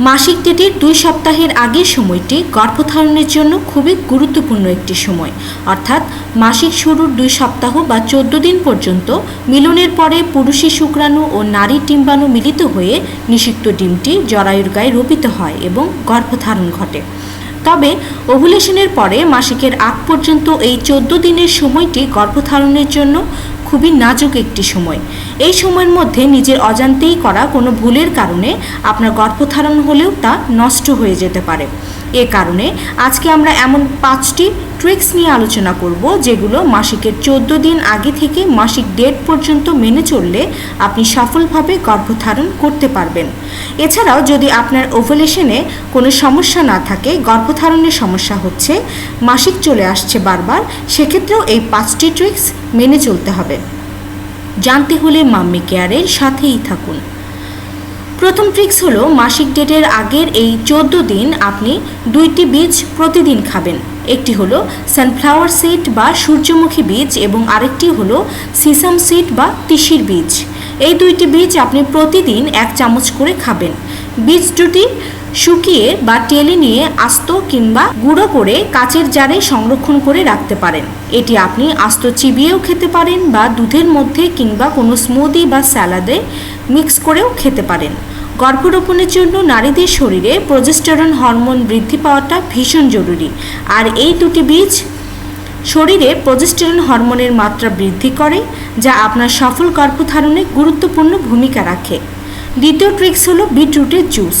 মাসিক ডেটের দুই সপ্তাহের আগের সময়টি গর্ভধারণের জন্য খুবই গুরুত্বপূর্ণ একটি সময়। অর্থাৎ মাসিক শুরুর দুই সপ্তাহ বা চোদ্দ দিন পর্যন্ত মিলনের পরে পুরুষী শুক্রাণু ও নারীর ডিম্বাণু মিলিত হয়ে নিষিক্ত ডিমটি জরায়ুর গায়ে রোপিত হয় এবং গর্ভধারণ ঘটে। তবে ওভুলেশনের পরে মাসিকের আগ পর্যন্ত এই চোদ্দ দিনের সময়টি গর্ভধারণের জন্য খুবই নাজুক একটি সময়। এই সময়ের মধ্যে নিজের অজান্তেই করা কোনো ভুলের কারণে আপনার গর্ভধারণ হলেও তা নষ্ট হয়ে যেতে পারে। এ কারণে আজকে আমরা এমন পাঁচটি ট্রিক্স নিয়ে আলোচনা করব, যেগুলো মাসিকের চোদ্দ দিন আগে থেকে মাসিক ডেট পর্যন্ত মেনে চললে আপনি সফলভাবে গর্ভধারণ করতে পারবেন। এছাড়াও যদি আপনার ওভুলেশনে কোনো সমস্যা না থাকে, গর্ভধারণের সমস্যা হচ্ছে, মাসিক চলে আসছে বারবার, সেক্ষেত্রেও এই পাঁচটি ট্রিক্স মেনে চলতে হবে। জানতে হলে মাম্মি কেয়ারের সাথেই থাকুন। প্রথম ট্রিক্স হলো, মাসিক ডেটের আগের এই চোদ্দ দিন আপনি দুইটি বীজ প্রতিদিন খাবেন। একটি হলো সানফ্লাওয়ার সিড বা সূর্যমুখী বীজ এবং আরেকটি হলো সিসাম সিড বা তিসির বীজ। এই দুইটি বীজ আপনি প্রতিদিন এক চামচ করে খাবেন। বীজ দুটি শুকিয়ে বা টেলে নিয়ে আস্ত কিংবা গুঁড়ো করে কাচের জারে সংরক্ষণ করে রাখতে পারেন। এটি আপনি আস্ত চিবিয়েও খেতে পারেন বা দুধের মধ্যে কিংবা কোনো স্মুদি বা স্যালাডে মিক্স করেও খেতে পারেন। গর্ভরোপণের জন্য নারীদের শরীরে প্রজেস্টেরন হরমোন বৃদ্ধি পাওয়াটা ভীষণ জরুরি। আর এই দুটি বীজ শরীরে প্রজেস্টেরন হরমোনের মাত্রা বৃদ্ধি করে, যা আপনার সফল গর্ভধারণে গুরুত্বপূর্ণ ভূমিকা রাখে। দ্বিতীয় ট্রিক্স হলো বিটরুটের জুস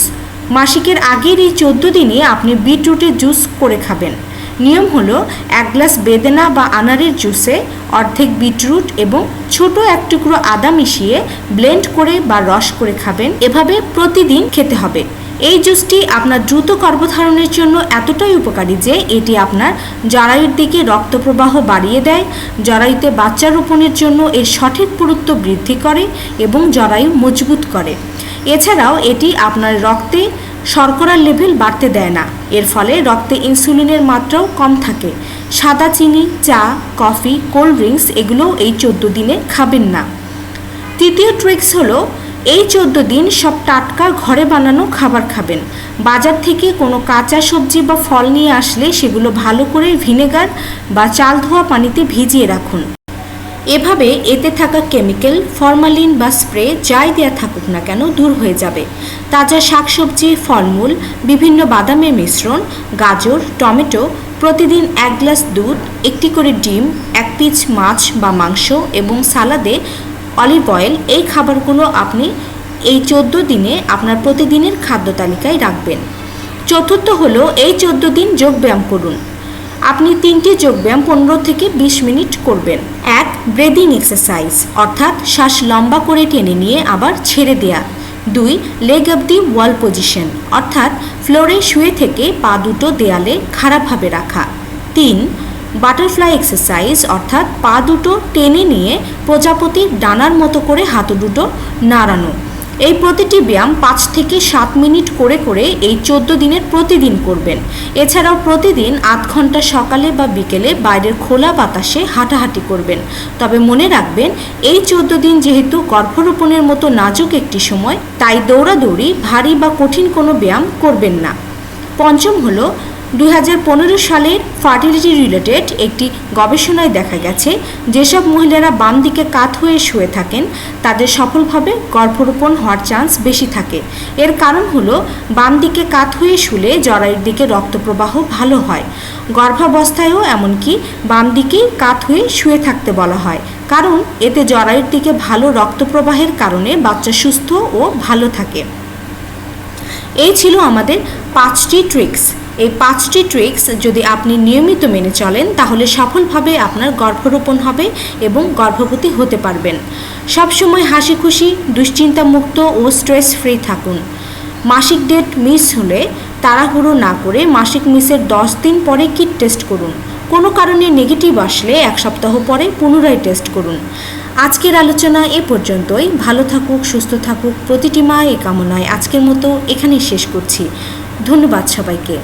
মাসিকের আগের এই চোদ্দ দিনে আপনি বিটরুটের জুস করে খাবেন। নিয়ম হলো, এক গ্লাস বেদেনা বা আনারের জুসে অর্ধেক বিটরুট এবং ছোট এক টুকরো আদা মিশিয়ে ব্লেন্ড করে বা রস করে খাবেন। এভাবে প্রতিদিন খেতে হবে। এই জুসটি আপনার দ্রুত গর্ভধারণের জন্য এতটাই উপকারী যে এটি আপনার জরায়ুর দিকে রক্ত প্রবাহ বাড়িয়ে দেয়, জরায়ুতে বাচ্চা রোপণের জন্য এর সঠিক পুরুত্ব বৃদ্ধি করে এবং জরায়ু মজবুত করে। এছাড়াও এটি আপনার রক্তে শর্করার লেভেল বাড়তে দেয় না। এর ফলে রক্তে ইনসুলিনের মাত্রাও কম থাকে। সাদা চিনি, চা, কফি, কোল্ড ড্রিঙ্কস এগুলোও এই চোদ্দ দিনে খাবেন না। তৃতীয় ট্রিক্স হলো, এই চোদ্দ দিন সব টাটকা ঘরে বানানো খাবার খাবেন। বাজার থেকে কোনো কাঁচা সবজি বা ফল নিয়ে আসলে সেগুলো ভালো করে ভিনেগার বা চাল ধোয়া পানিতে ভিজিয়ে রাখুন। এভাবে এতে থাকা কেমিক্যাল, ফরমালিন বা স্প্রে যাই দেয়া থাকুক না কেন দূর হয়ে যাবে। তাজা শাকসবজি, ফলমূল, বিভিন্ন বাদামের মিশ্রণ, গাজর, টমেটো, প্রতিদিন এক গ্লাস দুধ, একটি করে ডিম, এক পিস মাছ বা মাংস এবং সালাদে অলিভ অয়েল এই খাবারগুলো আপনি এই চোদ্দ দিনে আপনার প্রতিদিনের খাদ্য তালিকায় রাখবেন। চতুর্থ হলো এই চোদ্দ দিন যোগব্যায়াম করুন। আপনি তিনটি যোগব্যায়াম পনেরো থেকে বিশ মিনিট করবেন। এক ব্রেদিং এক্সারসাইজ অর্থাৎ শ্বাস লম্বা করে টেনে নিয়ে আবার ছেড়ে দেয়া। দুই leg up the wall position অর্থাৎ ফ্লোরে শুয়ে থেকে পা দুটো দেয়ালে খারাপভাবে রাখা। তিন বাটারফ্লাই এক্সারসাইজ অর্থাৎ পা দুটো টেনে নিয়ে প্রজাপতির ডানার মতো করে হাত দুটো নাড়ানো। এই প্রতিটি ব্যায়াম পাঁচ থেকে সাত মিনিট করে করে এই চোদ্দ দিনের প্রতিদিন করবেন। এছাড়াও প্রতিদিন আধ ঘণ্টা সকালে বা বিকেলে বাইরের খোলা বাতাসে হাঁটাহাঁটি করবেন। তবে মনে রাখবেন, এই চোদ্দ দিন যেহেতু গর্ভরোপণের মতো নাজুক একটি সময়, তাই দৌড়াদৌড়ি ভারী বা কঠিন কোনো ব্যায়াম করবেন না। পঞ্চম হলো দুই সালের ফার্টিলিটি রিলেটেড একটি গবেষণায় দেখা গেছে, যেসব মহিলারা বাম দিকে কাত হয়ে শুয়ে থাকেন, তাদের সফলভাবে গর্ভরোপণ হওয়ার চান্স বেশি থাকে। এর কারণ হলো, বাম দিকে কাত হয়ে শুলে জরায়ুর দিকে রক্তপ্রবাহ ভালো হয়। গর্ভাবস্থায়ও এমনকি বাম দিকেই কাত হয়ে শুয়ে থাকতে বলা হয়। কারণ, এতে জরায়ুর দিকে ভালো রক্তপ্রবাহের কারণে বাচ্চা সুস্থ ও ভালো থাকে। এই ছিল আমাদের পাঁচটি ট্রিক্স। এই পাঁচটি ট্রিক্স যদি আপনি নিয়মিত মেনে চলেন, তাহলে সফলভাবে আপনার গর্ভরোপণ হবে এবং গর্ভবতী হতে পারবেন। সবসময় হাসি খুশি দুশ্চিন্তামুক্ত ও স্ট্রেস ফ্রি থাকুন। মাসিক ডেট মিস হলে তাড়াহুড়ো না করে মাসিক মিসের দশ দিন পরে কিট টেস্ট করুন। কোনো কারণে নেগেটিভ আসলে এক সপ্তাহ পরে পুনরায় টেস্ট করুন। আজকের আলোচনা এ পর্যন্তই। ভালো থাকুক, সুস্থ থাকুক, প্রতিটি মা এ কামনায় আজকের মতো এখানেই শেষ করছি। ধন্যবাদ সবাইকে।